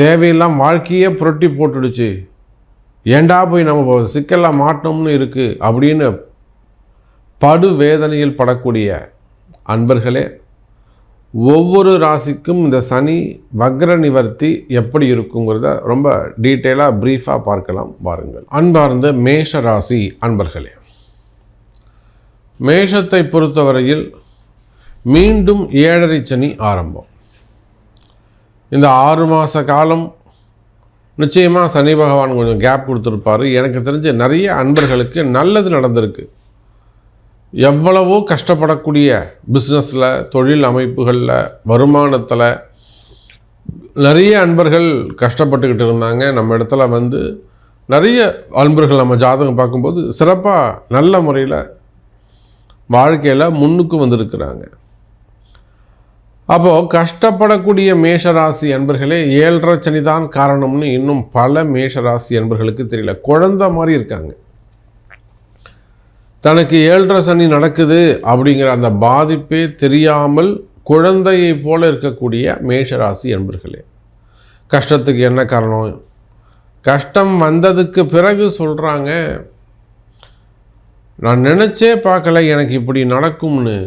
தேவையில்லாம் வாழ்க்கையே புரட்டி போட்டுடுச்சு. ஏண்டா போய் நம்ம சிக்கலாக மாட்டோம்னு இருக்குது அப்படின்னு படு வேதனையில் படக்கூடிய அன்பர்களே ஒவ்வொரு ராசிக்கும் இந்த சனி வக்ர நிவர்த்தி எப்படி இருக்குங்கிறத ரொம்ப டீட்டெயிலாக ப்ரீஃபாக பார்க்கலாம் பாருங்கள் அன்பார்ந்த மேஷ ராசி அன்பர்களே மேஷத்தை பொறுத்தவரையில் மீண்டும் ஏழரை சனி ஆரம்பம். இந்த ஆறு மாத காலம் நிச்சயமாக சனி பகவான் கொஞ்சம் கேப் கொடுத்துருப்பாரு. எனக்கு தெரிஞ்ச நிறைய அன்பர்களுக்கு நல்லது நடந்திருக்கு. எவ்வளவோ கஷ்டப்படக்கூடிய பிஸ்னஸில் தொழில் அமைப்புகளில் வருமானத்தில் நிறைய அன்பர்கள் கஷ்டப்பட்டுக்கிட்டு இருந்தாங்க. நம்ம இடத்துல வந்து நிறைய அன்பர்கள் நம்ம ஜாதகம் பார்க்கும்போது சிறப்பாக நல்ல முறையில் வாழ்க்கையில் முன்னுக்கு வந்திருக்கிறாங்க. அப்போது கஷ்டப்படக்கூடிய மேஷராசி அன்பர்களே ஏழரை சனி தான் காரணம்னு இன்னும் பல மேஷராசி அன்பர்களுக்கு தெரியல. குழந்த மாதிரி இருக்காங்க. தனக்கு ஏழரை சனி நடக்குது அப்படிங்கிற அந்த பாதிப்பே தெரியாமல் குழந்தையை போல இருக்கக்கூடிய மேஷராசி என்பர்களே கஷ்டத்துக்கு என்ன காரணம்? கஷ்டம் வந்ததுக்கு பிறகு சொல்கிறாங்க நான் நினச்சே பார்க்கல எனக்கு இப்படி நடக்கும்னு.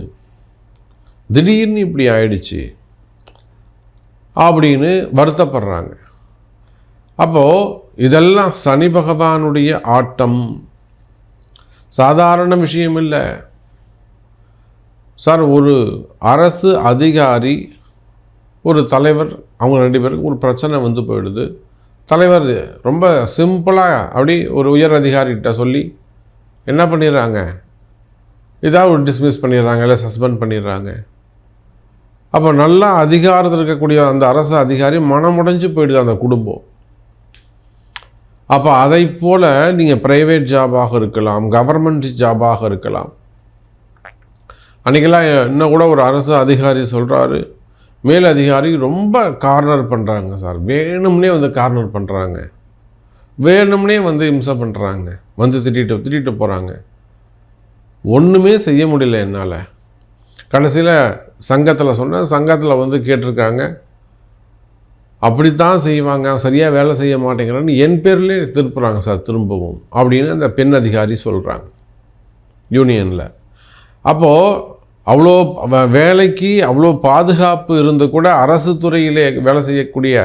திடீர்னு இப்படி ஆயிடுச்சு அப்படின்னு வருத்தப்படுறாங்க. அப்போது இதெல்லாம் சனி பகவானுடைய ஆட்டம். சாதாரண விஷயம் இல்லை. சார் ஒரு அரசு அதிகாரி ஒரு தலைவர் அவங்க ரெண்டு பேருக்கு ஒரு பிரச்சனை வந்து போயிடுது. தலைவர் ரொம்ப சிம்பிளாக அப்படி ஒரு உயர் அதிகாரிகிட்ட சொல்லி என்ன பண்ணிடுறாங்க? ஏதாவது ஒரு டிஸ்மிஸ் பண்ணிடுறாங்க இல்லை சஸ்பெண்ட் பண்ணிடுறாங்க. அப்போ நல்லா அதிகாரத்தில் இருக்கக்கூடிய அந்த அரசு அதிகாரி மனமுடைஞ்சு போயிடுது அந்த குடும்பம். அப்போ அதை போல் நீங்கள் ப்ரைவேட் ஜாபாக இருக்கலாம் கவர்மெண்ட் ஜாபாக இருக்கலாம். அன்றைக்கெல்லாம் இன்னும் கூட ஒரு அரசு அதிகாரி சொல்கிறாரு மேல் அதிகாரி ரொம்ப கார்னர் பண்ணுறாங்க சார். வேணும்னே வந்து கார்னர் பண்ணுறாங்க வேணும்னே வந்து இம்சை பண்ணுறாங்க வந்து திட்டிட்டு திட்டிட்டு போகிறாங்க ஒன்றுமே செய்ய முடியல என்னால். கடைசியில் சங்கத்தில் சொன்னேன் சங்கத்தில் வந்து கேட்டிருக்காங்க அப்படித்தான் செய்வாங்க சரியாக வேலை செய்ய மாட்டேங்கிறான்னு என் பேர்லேயே திருப்புறாங்க சார் திரும்பவும் அப்படின்னு அந்த பெண் அதிகாரி சொல்கிறாங்க யூனியனில். அப்போது அவ்வளோ வேலைக்கு அவ்வளோ பாதுகாப்பு இருந்து கூட அரசு துறையிலே வேலை செய்யக்கூடிய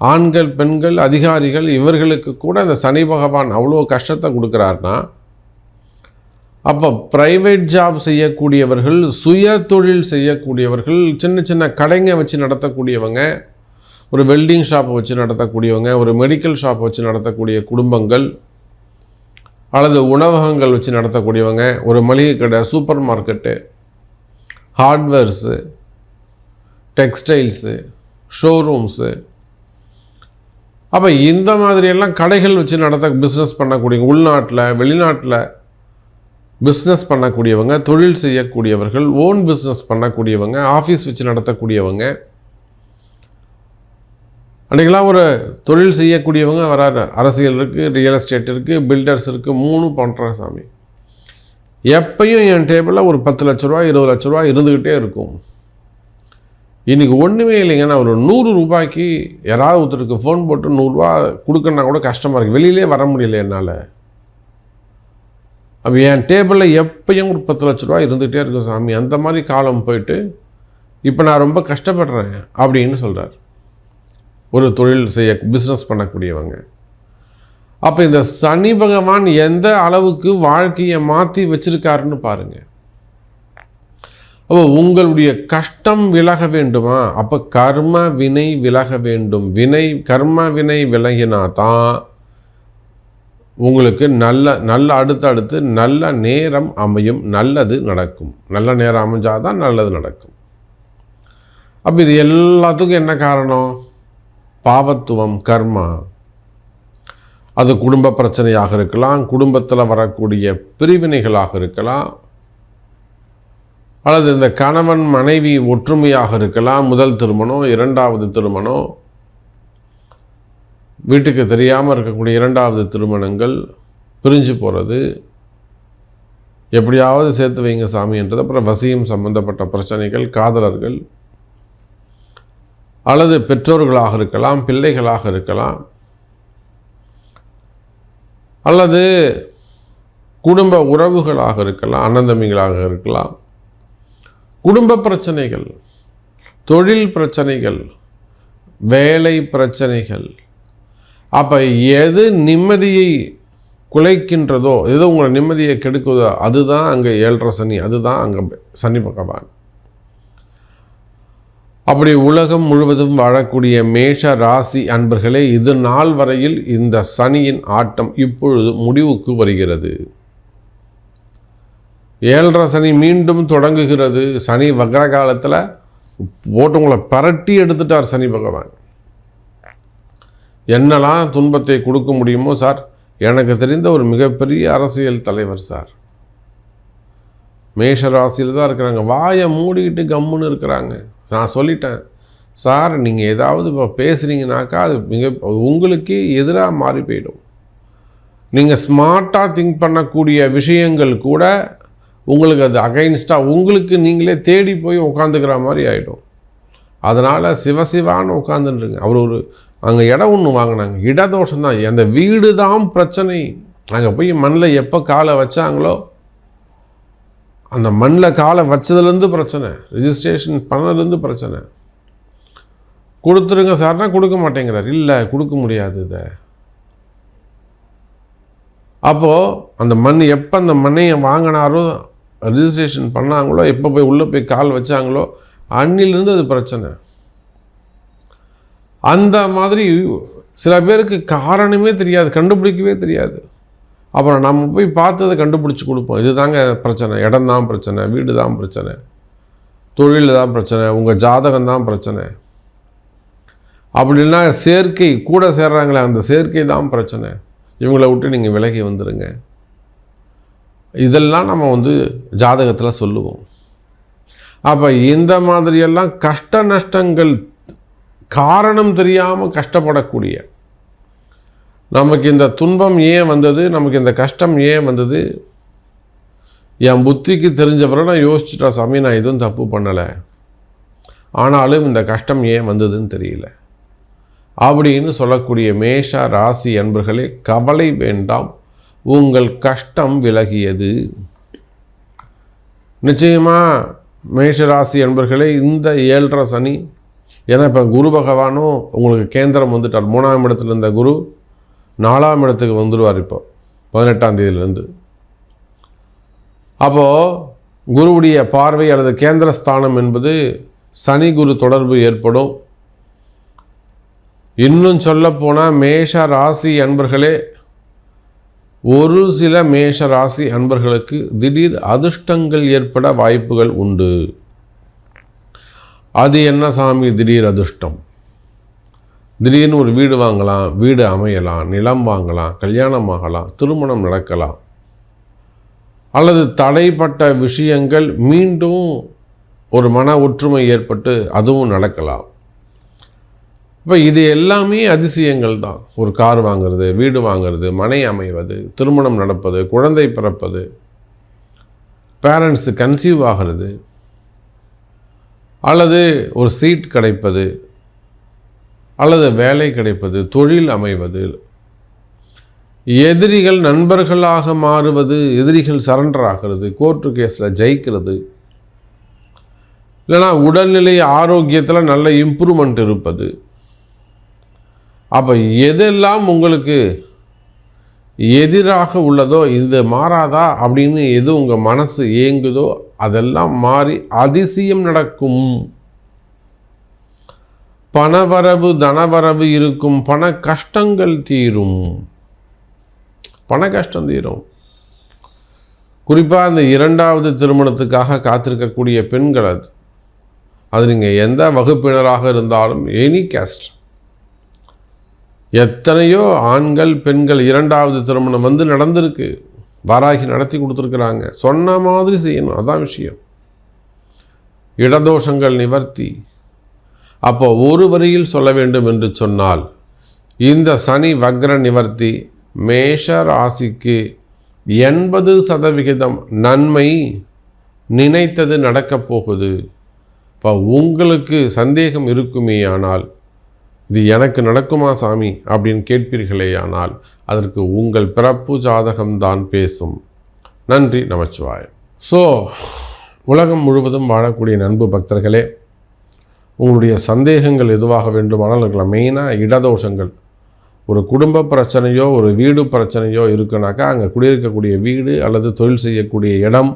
ஆண்கள் பெண்கள் அதிகாரிகள் இவர்களுக்கு கூட அந்த சனி பகவான் அவ்வளோ கஷ்டத்தை கொடுக்குறாருன்னா அப்போ ப்ரைவேட் ஜாப் செய்யக்கூடியவர்கள் சுய தொழில் செய்யக்கூடியவர்கள் சின்ன சின்ன கடைங்க வச்சு நடத்தக்கூடியவங்க ஒரு வெல்டிங் ஷாப்பை வச்சு நடத்தக்கூடியவங்க ஒரு மெடிக்கல் ஷாப் வச்சு நடத்தக்கூடிய குடும்பங்கள் அல்லது உணவகங்கள் வச்சு நடத்தக்கூடியவங்க ஒரு மளிகை கடை super market hardwares textiles showrooms அப்போ இந்த மாதிரியெல்லாம் கடைகள் வச்சு நடத்த பிஸ்னஸ் பண்ணக்கூடிய உள்நாட்டில் வெளிநாட்டில் பிஸ்னஸ் பண்ணக்கூடியவங்க தொழில் செய்யக்கூடியவர்கள் ஓன் பிஸ்னஸ் பண்ணக்கூடியவங்க ஆஃபீஸ் வச்சு நடத்தக்கூடியவங்க. அன்றைக்கெல்லாம் ஒரு தொழில் செய்யக்கூடியவங்க வராரு அரசியல் இருக்குது ரியல் எஸ்டேட் இருக்குது பில்டர்ஸ் இருக்குது மூணு பண்ணுற சாமி. எப்பையும் என் டேபிளில் ஒரு பத்து லட்ச ரூபா இருபது லட்ச ரூபா இருந்துக்கிட்டே இருக்கும். இன்றைக்கி ஒன்றுமே இல்லைங்க நான் ஒரு நூறு ரூபாய்க்கு யாராவது ஒருத்தருக்கு ஃபோன் போட்டு நூறுரூவா கொடுக்கணுன்னா கூட கஷ்டமாக இருக்குது வெளியிலே வர முடியல என்னால். அப்போ என் டேபிளில் எப்பயும் ஒரு பத்து லட்ச ரூபா இருந்துகிட்டே இருக்கும் சாமி. அந்த மாதிரி காலம் போயிட்டு இப்போ நான் ரொம்ப கஷ்டப்படுறேன் அப்படின்னு சொல்கிறார் ஒரு தொழில் செய்ய பிஸ்னஸ் பண்ணக்கூடியவங்க. அப்போ இந்த சனி பகவான் எந்த அளவுக்கு வாழ்க்கையை மாற்றி வச்சிருக்காருன்னு பாருங்கள் அப்போ உங்களுடைய கஷ்டம் விலக வேண்டுமா? அப்போ கர்ம வினை விலக வேண்டும். வினை கர்ம வினை விலகினா தான் உங்களுக்கு நல்ல நல்ல அடுத்து அடுத்து நல்ல நேரம் அமையும் நல்லது நடக்கும். நல்ல நேரம் அமைஞ்சாதான் நல்லது நடக்கும். அப்போ இது எல்லாத்துக்கும் என்ன காரணம்? பாவத்துவம் கர்மா. அது குடும்ப பிரச்சனையாக இருக்கலாம் குடும்பத்தில் வரக்கூடிய பிரிவினைகளாக இருக்கலாம் அல்லது இந்த கணவன் மனைவி ஒற்றுமையாக இருக்கலாம் முதல் திருமணம் இரண்டாவது திருமணம் வீட்டுக்கு தெரியாமல் இருக்கக்கூடிய இரண்டாவது திருமணங்கள் பிரிஞ்சு போகிறது எப்படியாவது சேர்த்து வைங்க சாமின்றது அப்புறம் வசியம் சம்பந்தப்பட்ட பிரச்சனைகள் காதலர்கள் அல்லது பெற்றோர்களாக இருக்கலாம் பிள்ளைகளாக இருக்கலாம் அல்லது குடும்ப உறவுகளாக இருக்கலாம் அண்ணந்தம்பிகளாக இருக்கலாம். குடும்ப பிரச்சனைகள் தொழில் பிரச்சனைகள் வேலை பிரச்சனைகள் அப்போ எது நிம்மதியை குலைக்கின்றதோ எது உங்களை நிம்மதியை கெடுக்குதோ அதுதான் அங்கே ஏழரை சனி அதுதான் அங்கே சனி பகவான். அப்படி உலகம் முழுவதும் வாழக்கூடிய மேஷ ராசி அன்பர்களே இது நாள் வரையில் இந்த சனியின் ஆட்டம் இப்பொழுது முடிவுக்கு வருகிறது. ஏழரை சனி மீண்டும் தொடங்குகிறது. சனி வக்ர காலத்தில் போட்டு உங்களை பரட்டி எடுத்துட்டார் சனி பகவான். என்னெல்லாம் துன்பத்தை கொடுக்க முடியுமோ சார்? எனக்கு தெரிந்த ஒரு மிகப்பெரிய அரசியல் தலைவர் சார். மேஷ ராசியில் தான் இருக்கிறாங்க. வாயை மூடிக்கிட்டு கம்முன்னு இருக்கிறாங்க. நான் சொல்லிட்டேன். சார் நீங்கள் ஏதாவது இப்போ பேசுகிறீங்கனாக்கா அது மிக உங்களுக்கே எதிராக மாறி போயிடும். நீங்கள் ஸ்மார்ட்டாக திங்க் பண்ணக்கூடிய விஷயங்கள் கூட உங்களுக்கு அது அகைன்ஸ்டாக உங்களுக்கு நீங்களே தேடி போய் உட்காந்துக்கிற மாதிரி ஆகிடும் அதனால் சிவசிவான்னு உட்காந்துருங்க அவர் ஒரு அங்கே இடம் ஒன்று வாங்கினாங்க. இடதோஷம் தான் அந்த வீடு தான் பிரச்சனை. அங்கே போய் மண்ணில் எப்போ காலை வச்சாங்களோ அந்த மண்ணில் காலை வச்சதுலேருந்து பிரச்சனை. ரிஜிஸ்ட்ரேஷன் பண்ணதுலேருந்து பிரச்சனை. கொடுத்துருங்க சார்னா கொடுக்க மாட்டேங்கிறார். இல்லை கொடுக்க முடியாது இதை. அப்போது அந்த மண் எப்போ அந்த மண்ணையை வாங்கினாரோ ரிஜிஸ்ட்ரேஷன் பண்ணாங்களோ எப்போ போய் உள்ளே போய் கால் வச்சாங்களோ அன்னிலிருந்து அது பிரச்சனை. அந்த மாதிரி சில பேருக்கு காரணமே தெரியாது கண்டுபிடிக்கவே தெரியாது. அப்புறம் நம்ம போய் பார்த்ததை கண்டுபிடிச்சி கொடுப்போம். இதுதாங்க பிரச்சனை. இடம் தான் பிரச்சனை வீடு தான் பிரச்சனை தொழில் தான் பிரச்சனை உங்கள் ஜாதகம் தான் பிரச்சனை. அப்படின்னா சேர்க்கை கூட சேர்றாங்களே அந்த சேர்க்கை தான் பிரச்சனை. இவங்களை விட்டு நீங்கள் விலகி வந்துடுங்க இதெல்லாம் நம்ம வந்து ஜாதகத்தில் சொல்லுவோம். அப்போ இந்த மாதிரியெல்லாம் கஷ்ட நஷ்டங்கள் காரணம் தெரியாமல் கஷ்டப்படக்கூடிய. நமக்கு இந்த துன்பம் ஏன் வந்தது? நமக்கு இந்த கஷ்டம் ஏன் வந்தது? என் புத்திக்கு தெரிஞ்சவரை நான் யோசிச்சுட்டா சாமி நான் எதுவும் தப்பு பண்ணலை. ஆனாலும் இந்த கஷ்டம் ஏன் வந்ததுன்னு தெரியல. அப்படின்னு சொல்லக்கூடிய மேஷ ராசி அன்பர்களே கவலை வேண்டாம். உங்கள் கஷ்டம் விலகியது. நிச்சயமாக மேஷ ராசி அன்பர்களே இந்த ஏழரை சனி ஏன்னா இப்போ குரு பகவானும் உங்களுக்கு கேந்திரம் வந்துட்டார். மூணாம் இடத்துல இருந்த குரு நாலாம் இடத்துக்கு வந்துடுவார் இப்போ பதினெட்டாம் தேதியிலேருந்து. அப்போது குருவுடைய பார்வை அல்லது கேந்திரஸ்தானம் என்பது சனி குரு தொடர்பு ஏற்படும். இன்னும் சொல்லப்போனால் மேஷ ராசி அன்பர்களே ஒரு சில மேஷ ராசி அன்பர்களுக்கு திடீர் அதிர்ஷ்டங்கள் ஏற்பட வாய்ப்புகள் உண்டு. அது என்ன சாமி? திடீர் அதிர்ஷ்டம். திடீர்னு ஒரு வீடு வாங்கலாம் வீடு அமையலாம் நிலம் வாங்கலாம் கல்யாணம் ஆகலாம் திருமணம் நடக்கலாம். அல்லது தடைப்பட்ட விஷயங்கள் மீண்டும் ஒரு மன ஒற்றுமை ஏற்பட்டு அதுவும் நடக்கலாம். இப்போ இது எல்லாமே அதிசயங்கள் தான். ஒரு கார் வாங்கிறது வீடு வாங்கிறது மனை அமைவது திருமணம் நடப்பது குழந்தை பிறப்பது பேரண்ட்ஸு கன்சீவ் ஆகிறது. அல்லது ஒரு சீட் கிடைப்பது அல்லது வேலை கிடைப்பது தொழில் அமைவது எதிரிகள் நண்பர்களாக மாறுவது எதிரிகள் சரண்டர் ஆகிறது கோர்ட்டு கேஸில் ஜெயிக்கிறது. இல்லைனா உடல்நிலை ஆரோக்கியத்தில் நல்ல இம்ப்ரூவ்மெண்ட் இருப்பது. அப்போ எதெல்லாம் உங்களுக்கு எதிராக உள்ளதோ இது மாறாதா அப்படின்னு எது உங்கள் மனசு ஏங்குதோ அதெல்லாம் மாறி அதிசயம் நடக்கும். பணவரவு தனவரவு இருக்கும். பண கஷ்டங்கள் தீரும். பண கஷ்டம் தீரும். குறிப்பாக அந்த இரண்டாவது திருமணத்துக்காக காத்திருக்கக்கூடிய பெண்கள் அது. அது நீங்கள் எந்த வகுப்பினராக இருந்தாலும் எனி கேஸ்ட் எத்தனையோ ஆண்கள் பெண்கள் இரண்டாவது திருமணம் வந்து நடந்திருக்கு. வாராகி நடத்தி கொடுத்துருக்குறாங்க. சொன்ன மாதிரி செய்யணும். அதான் விஷயம். இடதோஷங்கள் நிவர்த்தி. அப்போ ஒரு வரியில் சொல்ல வேண்டும் என்று சொன்னால் இந்த சனி வக்ர நிவர்த்தி மேஷ ராசிக்கு எண்பது சதவிகிதம் நன்மை நினைத்தது நடக்கப் போகுது. இப்போ உங்களுக்கு சந்தேகம் இருக்குமே ஆனால் இது எனக்கு நடக்குமா சாமி? அப்படின்னு கேட்பீர்களே ஆனால் அதற்கு உங்கள் பிறப்பு ஜாதகம்தான் பேசும். நன்றி நமச்சிவாயம் ஸோ உலகம் முழுவதும் வாழக்கூடிய நண்பு பக்தர்களே உங்களுடைய சந்தேகங்கள் எதுவாக வேண்டுமானால் இருக்கலாம். மெயினாக இடதோஷங்கள். ஒரு குடும்ப பிரச்சனையோ ஒரு வீடு பிரச்சனையோ இருக்குனாக்கா அங்கே குடியிருக்கக்கூடிய வீடு அல்லது தொழில் செய்யக்கூடிய இடம்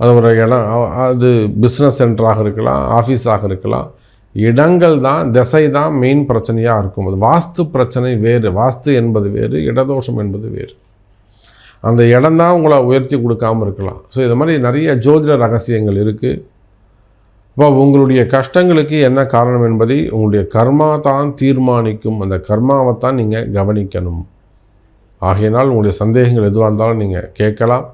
அது ஒரு இடம் அது பிஸ்னஸ் சென்டராக இருக்கலாம் ஆஃபீஸாக இருக்கலாம் இடங்கள் தான் திசை தான் மெயின் பிரச்சனையாக இருக்கும். அது வாஸ்து பிரச்சனை வேறு. வாஸ்து என்பது வேறு இடதோஷம் என்பது வேறு. அந்த இடம் தான் உங்களை உயர்த்தி கொடுக்காமல் இருக்கலாம். ஸோ இது மாதிரி நிறைய ஜோதிட ரகசியங்கள் இருக்குது இப்போ உங்களுடைய கஷ்டங்களுக்கு என்ன காரணம் என்பதை உங்களுடைய கர்மா தான் தீர்மானிக்கும். அந்த கர்மாவை தான் நீங்கள் கவனிக்கணும். ஆகையினால் உங்களுடைய சந்தேகங்கள் எதுவாக இருந்தாலும் நீங்கள் கேட்கலாம்.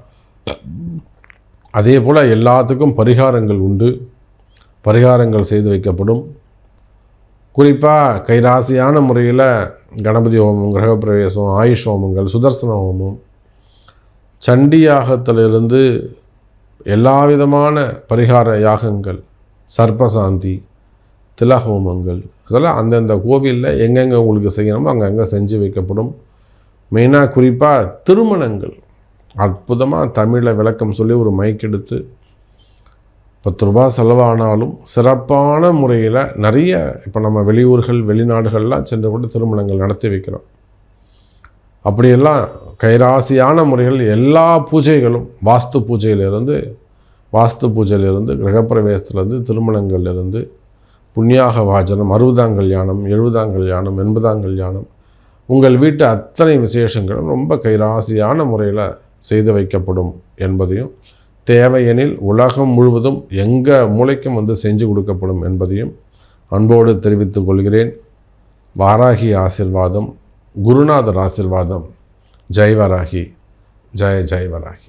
அதே போல் எல்லாத்துக்கும் பரிகாரங்கள் உண்டு. பரிகாரங்கள் செய்து வைக்கப்படும். குறிப்பாக கைராசியான முறையில் கணபதி ஹோமம் கிரகப்பிரவேசம் ஆயுஷ் ஹோமங்கள் சுதர்சன ஹோமம் சண்டி யாகத்திலிருந்து எல்லா விதமான பரிகார யாகங்கள் சர்ப்பசாந்தி திலஹோமங்கள் அதெல்லாம் அந்தந்த கோவிலில் எங்கெங்கே உங்களுக்கு செய்யணுமோ அங்கங்கே செஞ்சு வைக்கப்படும். மெயினாக குறிப்பாக திருமணங்கள். அற்புதமாக தமிழை விளக்கம் சொல்லி ஒரு மைக் எடுத்து பத்து ரூபா செலவானாலும் சிறப்பான முறையில் நிறைய இப்போ நம்ம வெளியூர்கள் வெளிநாடுகள்லாம் சென்று கொண்டு திருமணங்கள் நடத்தி வைக்கிறோம். அப்படியெல்லாம் கைராசியான முறைகள் எல்லா பூஜைகளும் வாஸ்து பூஜையிலிருந்து வாஸ்து பூஜையிலிருந்து கிரகப்பிரவேசத்துலேருந்து திருமணங்கள்லேருந்து புண்ணியாக வாஜனம் அறுபதாம் கல்யாணம் எழுபதாம் கல்யாணம் எண்பதாம் கல்யாணம் உங்கள் வீட்டு அத்தனை விசேஷங்களும் ரொம்ப கைராசியான முறையில் செய்து வைக்கப்படும் என்பதையும் தேவையெனில் உலகம் முழுவதும் எங்கள் மூளைக்கும் வந்து செஞ்சு கொடுக்கப்படும் என்பதையும் அன்போடு தெரிவித்துக் கொள்கிறேன். வாராகி ஆசிர்வாதம் குருநாதர் ஆசிர்வாதம். ஜெய் வராகி ஜெய ஜெய் வராகி